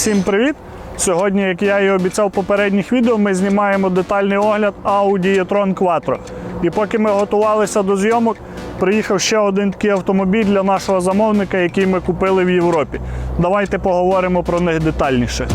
Всім привіт! Сьогодні, як я і обіцяв в попередніх відео, ми знімаємо детальний огляд Audi e-tron Quattro. І поки ми готувалися до зйомок, приїхав ще один такий автомобіль для нашого замовника, який ми купили в Європі. Давайте поговоримо про них детальніше.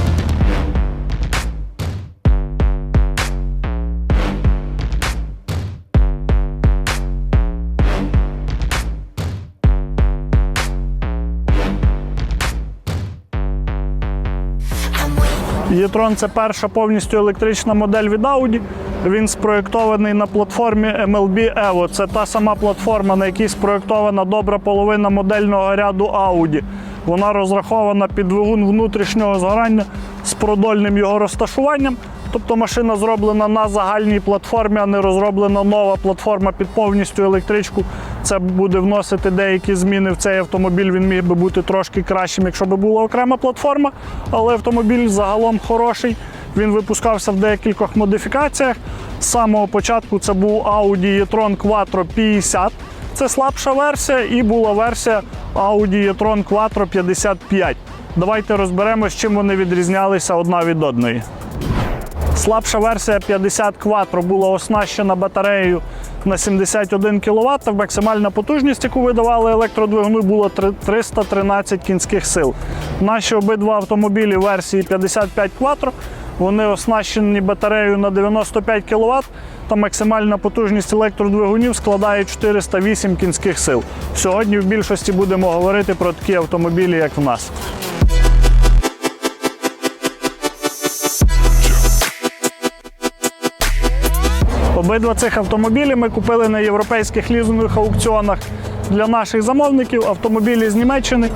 E-tron – це перша повністю електрична модель від Audi. Він спроєктований на платформі MLB Evo. Це та сама платформа, на якій спроєктована добра половина модельного ряду Audi. Вона розрахована під двигун внутрішнього згорання з продольним його розташуванням. Тобто машина зроблена на загальній платформі, а не розроблена нова платформа під повністю електричку. Це буде вносити деякі зміни в цей автомобіль. Він міг би бути трошки кращим, якщо б була окрема платформа. Але автомобіль загалом хороший. Він випускався в декількох модифікаціях. З самого початку це був Audi e-tron Quattro 50. Це слабша версія, і була версія Audi e-tron Quattro 55. Давайте розберемося, чим вони відрізнялися одна від одної. Слабша версія 50 Quattro була оснащена батареєю на 71 кВт. Максимальна потужність, яку видавали електродвигуни, було три- 313 кінських сил. Наші обидва автомобілі версії 55 Quattro, вони оснащені батареєю на 95 кВт. Та максимальна потужність електродвигунів складає 408 кінських сил. Сьогодні в більшості будемо говорити про такі автомобілі, як в нас. Обидва цих автомобілі ми купили на європейських лізингових аукціонах для наших замовників. Автомобілі з Німеччини.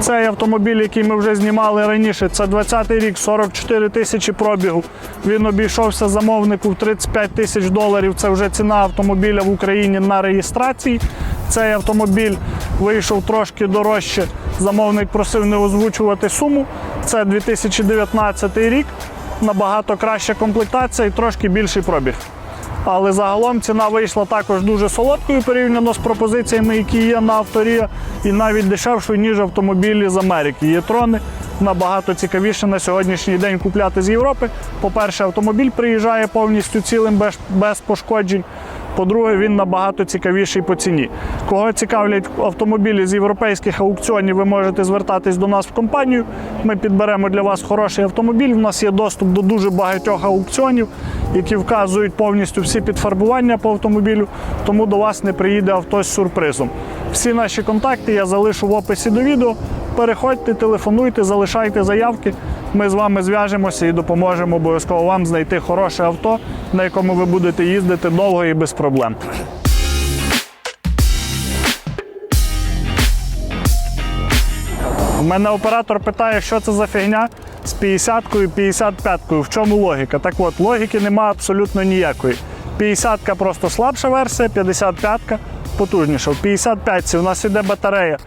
Цей автомобіль, який ми вже знімали раніше, це 20-й рік, 44 тисячі пробігу. Він обійшовся замовнику в 35 тисяч доларів. Це вже ціна автомобіля в Україні на реєстрації. Цей автомобіль вийшов трошки дорожче. Замовник просив не озвучувати суму. Це 2019 рік. Набагато краща комплектація і трошки більший пробіг. Але загалом ціна вийшла також дуже солодкою порівняно з пропозиціями, які є на авторія, і навіть дешевшою, ніж автомобілі з Америки. Є трони набагато цікавіше на сьогоднішній день купляти з Європи. По-перше, автомобіль приїжджає повністю цілим без пошкоджень. По-друге, він набагато цікавіший по ціні. Кого цікавлять автомобілі з європейських аукціонів, ви можете звертатись до нас в компанію. Ми підберемо для вас хороший автомобіль. У нас є доступ до дуже багатьох аукціонів, які вказують повністю всі підфарбування по автомобілю, тому до вас не приїде авто з сюрпризом. Всі наші контакти я залишу в описі до відео. Переходьте, телефонуйте, залишайте заявки. Ми з вами зв'яжемося і допоможемо обов'язково вам знайти хороше авто, на якому ви будете їздити довго і без проблем. У мене оператор питає, що це за фігня з 50-кою, 55-кою. В чому логіка? Так от, логіки немає абсолютно ніякої. 50-ка просто слабша версія, 55-ка потужніша. В 55-ці у нас іде батарея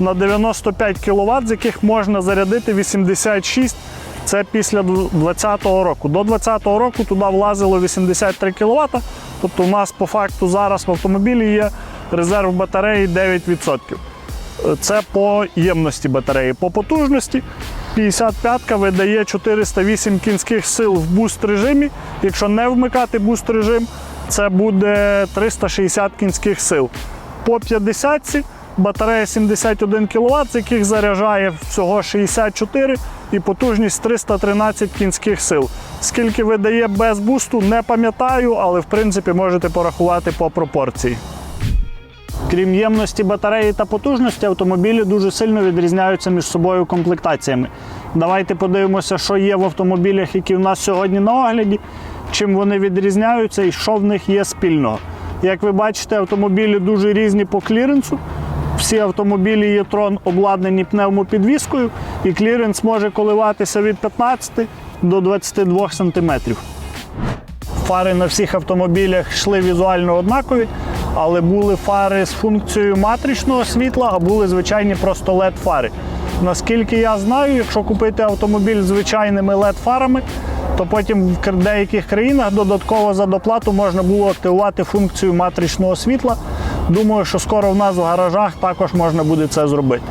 на 95 кВт, з яких можна зарядити 86 це після 2020 року. До 2020 року туди влазило 83 кВт. Тобто у нас по факту зараз в автомобілі є резерв батареї 9%. Це по ємності батареї. По потужності 55-ка видає 408 кінських сил в буст режимі. Якщо не вмикати буст режим, це буде 360 кінських сил. По 50-ці батарея 71 кВт, з яких заряджає всього 64 і потужність 313 кінських сил. Скільки видає без бусту, не пам'ятаю, але в принципі можете порахувати по пропорції. Крім ємності батареї та потужності, автомобілі дуже сильно відрізняються між собою комплектаціями. Давайте подивимося, що є в автомобілях, які в нас сьогодні на огляді, чим вони відрізняються і що в них є спільного. Як ви бачите, автомобілі дуже різні по кліренсу. Всі автомобілі Єтрон обладнані пневмопідвіскою, і кліренс може коливатися від 15 до 22 см. Фари на всіх автомобілях йшли візуально однакові, але були фари з функцією матричного світла, а були звичайні просто led фари. Наскільки я знаю, якщо купити автомобіль з звичайними led фарами, то потім в деяких країнах додатково за доплату можна було активувати функцію матричного світла. Думаю, що скоро в нас в гаражах також можна буде це зробити.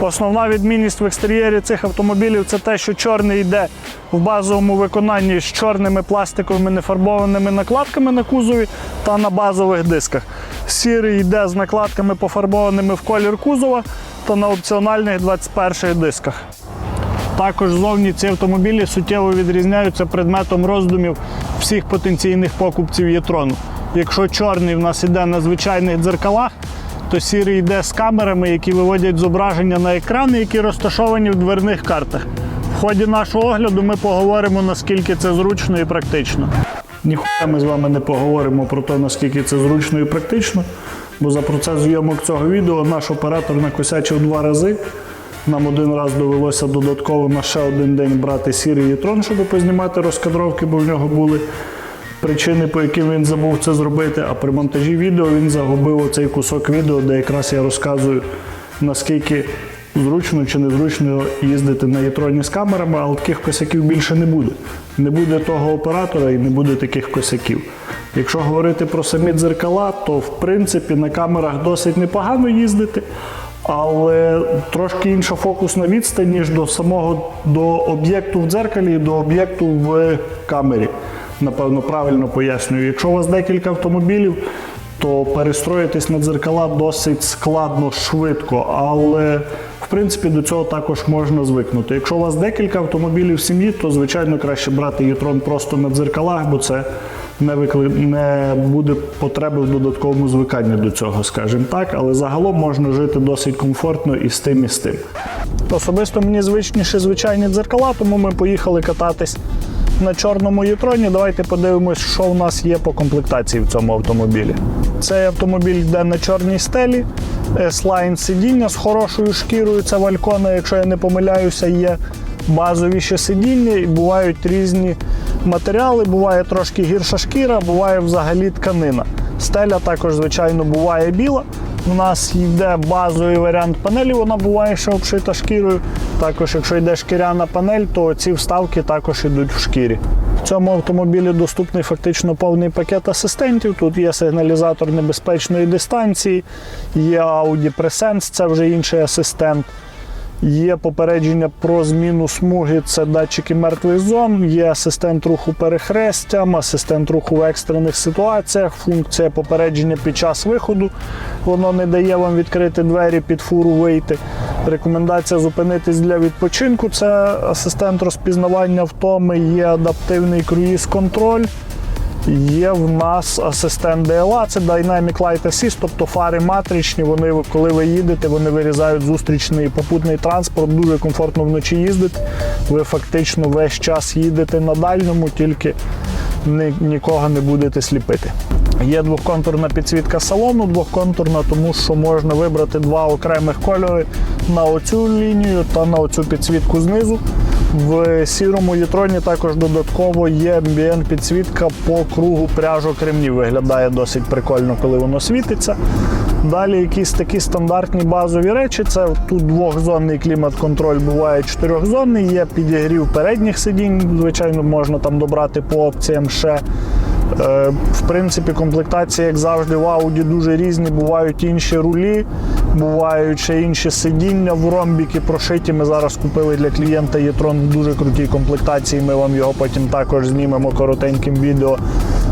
Основна відмінність в екстер'єрі цих автомобілів це те, що чорний йде в базовому виконанні з чорними пластиковими нефарбованими накладками на кузові та на базових дисках. Сірий йде з накладками пофарбованими в колір кузова та на опціональних 21 дисках. Також зовні ці автомобілі суттєво відрізняються предметом роздумів всіх потенційних покупців Єтрону. Якщо чорний в нас йде на звичайних дзеркалах, то сірий йде з камерами, які виводять зображення на екрани, які розташовані в дверних картах. В ході нашого огляду ми поговоримо, наскільки це зручно і практично. Ніхуя ми з вами не поговоримо про те, наскільки це зручно і практично, бо за процес зйомок цього відео наш оператор накосячив два рази. Нам один раз довелося додатково на ще один день брати сірий Єтрон, щоб познімати розкадровки, бо в нього були причини, по яким він забув це зробити. А при монтажі відео він загубив оцей кусок відео, де якраз я розказую, наскільки зручно чи незручно їздити на Єтроні з камерами, але таких косяків більше не буде. Не буде того оператора і не буде таких косяків. Якщо говорити про самі дзеркала, то в принципі на камерах досить непогано їздити. Але трошки інша фокусна відстань, ніж до самого до об'єкту в дзеркалі і до об'єкту в камері. Напевно, правильно пояснюю. Якщо у вас декілька автомобілів, то перестроїтись на дзеркала досить складно, швидко, але в принципі до цього також можна звикнути. Якщо у вас декілька автомобілів в сім'ї, то звичайно краще брати Єтрон просто на дзеркалах, бо це не викли... не буде потреби в додатковому звиканні до цього, скажімо так. Але загалом можна жити досить комфортно і з тим, і з тим. Особисто мені звичніше звичайні дзеркала, тому ми поїхали кататись на чорному Єтроні. Давайте подивимось, що у нас є по комплектації в цьому автомобілі. Цей автомобіль йде на чорній стелі, S-Line сидіння з хорошою шкірою. Це Валькона, якщо я не помиляюся, є базові ще сидіння і бувають різні матеріали. Буває трошки гірша шкіра, буває взагалі тканина. Стеля також, звичайно, буває біла. У нас йде базовий варіант панелі, вона буває ще обшита шкірою. Також, якщо йде шкіряна панель, то ці вставки також йдуть в шкірі. В цьому автомобілі доступний фактично повний пакет асистентів. Тут є сигналізатор небезпечної дистанції, є Audi Presence, це вже інший асистент. Є попередження про зміну смуги, це датчики мертвих зон, є асистент руху перехрестям, асистент руху в екстрених ситуаціях, функція попередження під час виходу. Воно не дає вам відкрити двері під фуру вийти. Рекомендація зупинитись для відпочинку. Це асистент розпізнавання втоми, є адаптивний круїз-контроль. Є в нас асистент DLA, це Dynamic Light Assist, тобто фари матричні. Вони, коли ви їдете, вони вирізають зустрічний попутний транспорт. Дуже комфортно вночі їздити. Ви фактично весь час їдете на дальньому, тільки ні, нікого не будете сліпити. Є двохконтурна підсвітка салону, двохконтурна, тому що можна вибрати два окремих кольори на оцю лінію та на оцю підсвітку знизу. В сірому єтроні також додатково є ambient підсвітка по кругу пряжок ремнів. Виглядає досить прикольно, коли воно світиться. Далі якісь такі стандартні базові речі. Це тут двохзонний клімат-контроль буває чотирьохзонний, є підігрів передніх сидінь. Звичайно, можна там добрати по опціям ще. Е, В принципі, комплектації, як завжди, в Audi дуже різні. Бувають інші рулі, бувають ще інші сидіння в ромбіки прошиті. Ми зараз купили для клієнта Єтрон в дуже крутій комплектації. Ми вам його потім також знімемо коротеньким відео.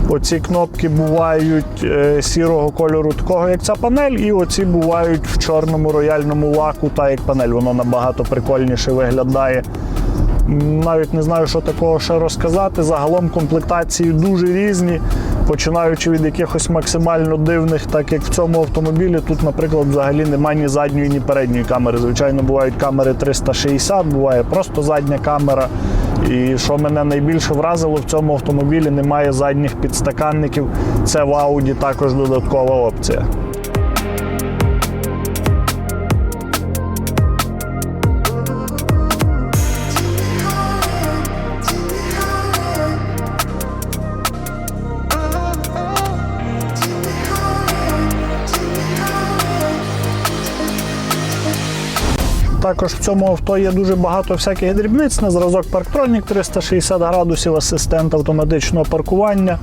Оці кнопки бувають е, сірого кольору, такого як ця панель, і оці бувають в чорному рояльному лаку, та як панель. Воно набагато прикольніше виглядає. Навіть не знаю, що такого ще розказати. Загалом комплектації дуже різні, починаючи від якихось максимально дивних, так як в цьому автомобілі. Тут, наприклад, взагалі немає ні задньої, ні передньої камери. Звичайно, бувають камери 360, буває просто задня камера. І що мене найбільше вразило, в цьому автомобілі немає задніх підстаканників. Це в Audi також додаткова опція. Також в цьому авто є дуже багато всяких дрібниць на зразок парктронік 360 градусів, асистент автоматичного паркування,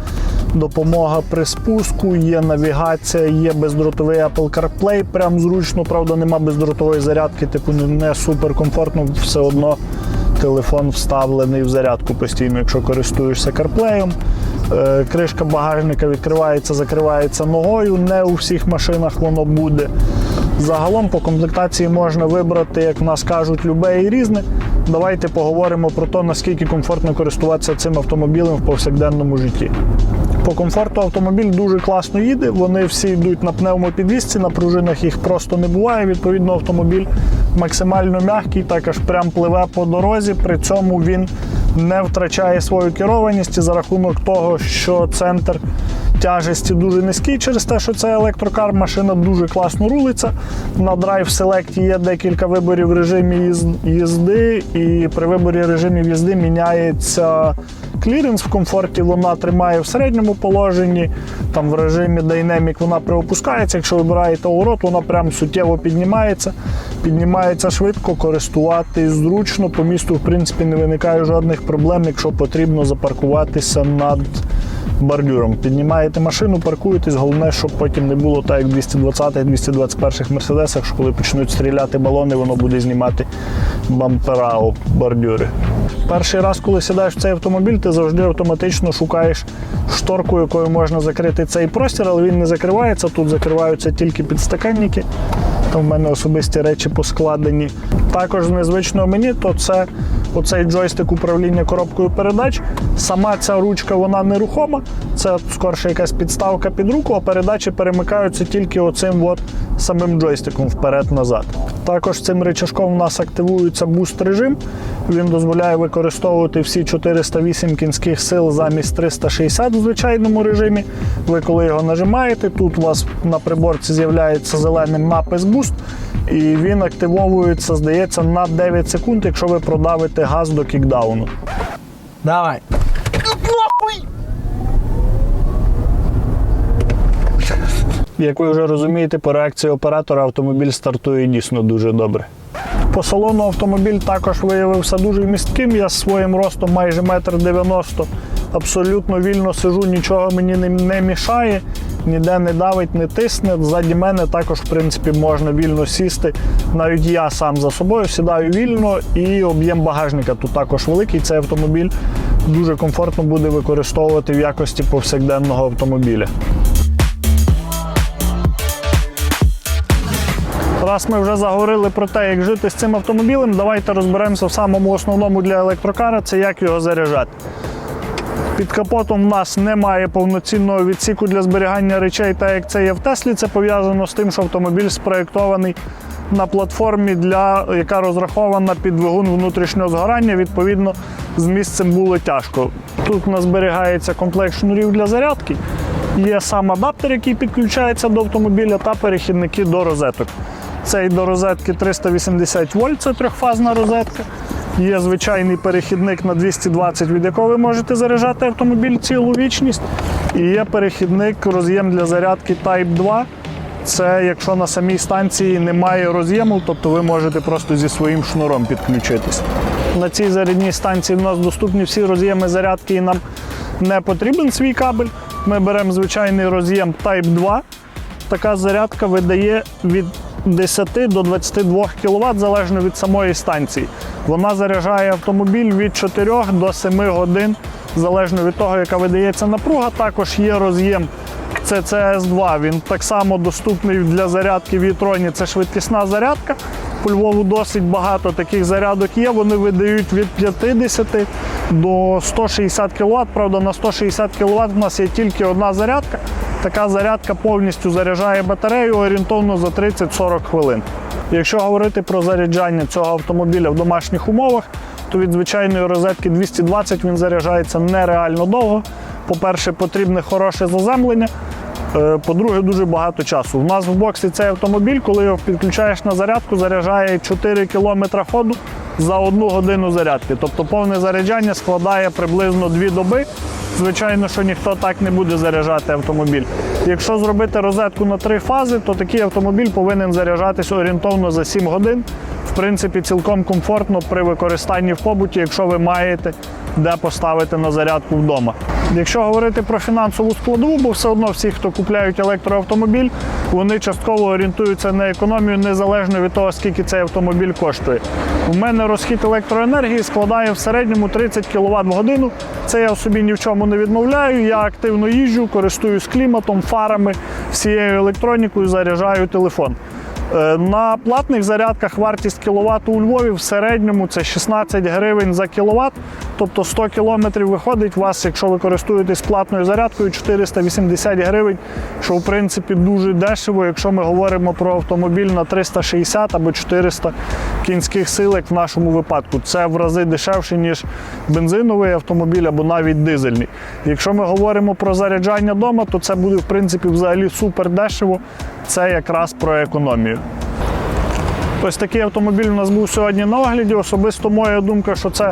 допомога при спуску, є навігація, є бездротовий Apple CarPlay. Прям зручно, правда, нема бездротової зарядки, типу не, не супер комфортно, все одно телефон вставлений в зарядку постійно, якщо користуєшся CarPlay. Е, Кришка багажника відкривається, закривається ногою. Не у всіх машинах воно буде. Загалом по комплектації можна вибрати, як в нас кажуть, любе і різне. Давайте поговоримо про те, наскільки комфортно користуватися цим автомобілем в повсякденному житті. По комфорту автомобіль дуже класно їде. Вони всі йдуть на пневмопідвісці, на пружинах їх просто не буває. Відповідно, автомобіль максимально м'який, також прям пливе по дорозі. При цьому він не втрачає свою керованість і за рахунок того, що центр тяжесті дуже низький через те, що це електрокар, машина дуже класно рулиться. На Drive Select є декілька виборів режимі їзди, і при виборі режимів їзди міняється кліренс в комфорті. Вона тримає в середньому положенні. Там в режимі Dynamic вона приопускається. Якщо вибираєте урод, вона прям суттєво піднімається. Піднімається швидко, користуватись зручно. По місту, в принципі, не виникає жодних проблем, якщо потрібно запаркуватися над бордюром. Піднімаєте машину, паркуєтесь. Головне, щоб потім не було так, як в 220-221 мерседесах, що коли почнуть стріляти балони, воно буде знімати бампера об бордюри. Перший раз, коли сідаєш в цей автомобіль, ти завжди автоматично шукаєш шторку, якою можна закрити цей простір, але він не закривається. Тут закриваються тільки підстаканники. Там в мене особисті речі поскладені. Також з незвичного мені, то це оцей джойстик управління коробкою передач. Сама ця ручка вона нерухома. Це скорше якась підставка під руку, а передачі перемикаються тільки оцим от самим джойстиком вперед-назад. Також цим рычажком у нас активується буст режим. Він дозволяє використовувати всі 408 кінських сил замість 360 в звичайному режимі. Ви коли його нажимаєте, тут у вас на приборці з'являється зеленим напис буст, і він активовується, здається, на 9 секунд, якщо ви продавите газ до кікдауну. Давай. Як ви вже розумієте, по реакції оператора автомобіль стартує дійсно дуже добре. По салону автомобіль також виявився дуже містким. Я з своїм ростом майже метр дев'яносто. Абсолютно вільно сижу, нічого мені не мішає, ніде не давить, не тисне. Ззаді мене також, в принципі, можна вільно сісти. Навіть я сам за собою сідаю вільно і об'єм багажника тут також великий. Цей автомобіль дуже комфортно буде використовувати в якості повсякденного автомобіля. Раз ми вже заговорили про те, як жити з цим автомобілем, давайте розберемося в самому основному для електрокара це як його заряджати. Під капотом в нас немає повноцінного відсіку для зберігання речей, так як це є в Теслі. Це пов'язано з тим, що автомобіль спроєктований на платформі, для, яка розрахована під двигун внутрішнього згорання. Відповідно, з місцем було тяжко. Тут у нас зберігається комплект шнурів для зарядки. Є сам адаптер, який підключається до автомобіля, та перехідники до розеток. Цей до розетки 380 вольт, це трьохфазна розетка. Є звичайний перехідник на 220, від якого ви можете заряджати автомобіль цілу вічність. І є перехідник, роз'єм для зарядки Type 2. Це якщо на самій станції немає роз'єму, тобто ви можете просто зі своїм шнуром підключитись. На цій зарядній станції в нас доступні всі роз'єми зарядки і нам не потрібен свій кабель. Ми беремо звичайний роз'єм Type 2. Така зарядка видає від 10 до 22 кВт залежно від самої станції. Вона заряджає автомобіль від 4 до 7 годин, залежно від того, яка видається напруга. Також є роз'єм CCS2. Він так само доступний для зарядки в Єтроні. Це швидкісна зарядка. По Львову досить багато таких зарядок є. Вони видають від 50 до 160 кВт. Правда, на 160 кВт у нас є тільки одна зарядка. Така зарядка повністю заряджає батарею орієнтовно за 30-40 хвилин. Якщо говорити про заряджання цього автомобіля в домашніх умовах, то від звичайної розетки 220 він заряджається нереально довго. По-перше, потрібне хороше заземлення. Е, По-друге, дуже багато часу. У нас в боксі цей автомобіль, коли його підключаєш на зарядку, заряджає 4 км ходу за одну годину зарядки. Тобто повне заряджання складає приблизно 2 доби. Звичайно, що ніхто так не буде заряджати автомобіль. Якщо зробити розетку на три фази, то такий автомобіль повинен заряджатись орієнтовно за 7 годин. В принципі, цілком комфортно при використанні в побуті, якщо ви маєте де поставити на зарядку вдома. Якщо говорити про фінансову складову, бо все одно всі, хто купляють електроавтомобіль, вони частково орієнтуються на економію незалежно від того, скільки цей автомобіль коштує. У мене розхід електроенергії складає в середньому 30 кВт в годину. Це я собі ні в чому не відмовляю. Я активно їжджу, користуюсь кліматом, фарами, всією електронікою, заряджаю телефон. Е, На платних зарядках вартість кіловат у Львові в середньому це 16 гривень за кіловат. Тобто 100 кілометрів виходить у вас, якщо ви користуєтесь платною зарядкою, 480 гривень, що в принципі дуже дешево, якщо ми говоримо про автомобіль на 360 або 400 кінських сил, в нашому випадку. Це в рази дешевше, ніж бензиновий автомобіль або навіть дизельний. Якщо ми говоримо про заряджання вдома, то це буде в принципі взагалі супер дешево. Це якраз про економію. Ось такий автомобіль у нас був сьогодні на огляді. Особисто моя думка, що це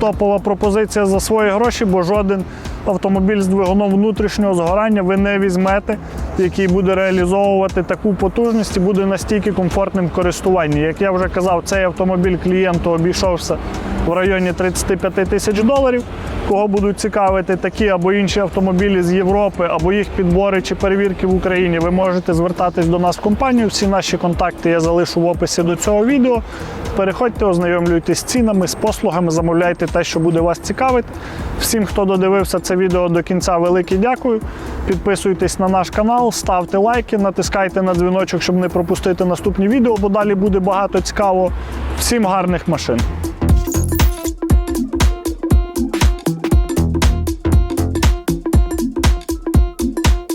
топова пропозиція за свої гроші, бо жоден автомобіль з двигуном внутрішнього згорання ви не візьмете, який буде реалізовувати таку потужність і буде настільки комфортним в користуванні. Як я вже казав, цей автомобіль клієнту обійшовся в районі 35 тисяч доларів. Кого будуть цікавити такі або інші автомобілі з Європи, або їх підбори чи перевірки в Україні, ви можете звертатись до нас в компанію. Всі наші контакти я залишу в описі до цього відео. Переходьте, ознайомлюйтесь з цінами, з послугами, замовляйте те, що буде вас цікавити. Всім, хто додивився це відео до кінця, велике дякую. Підписуйтесь на наш канал, ставте лайки, натискайте на дзвіночок, щоб не пропустити наступні відео, бо далі буде багато цікавого. Всім гарних машин!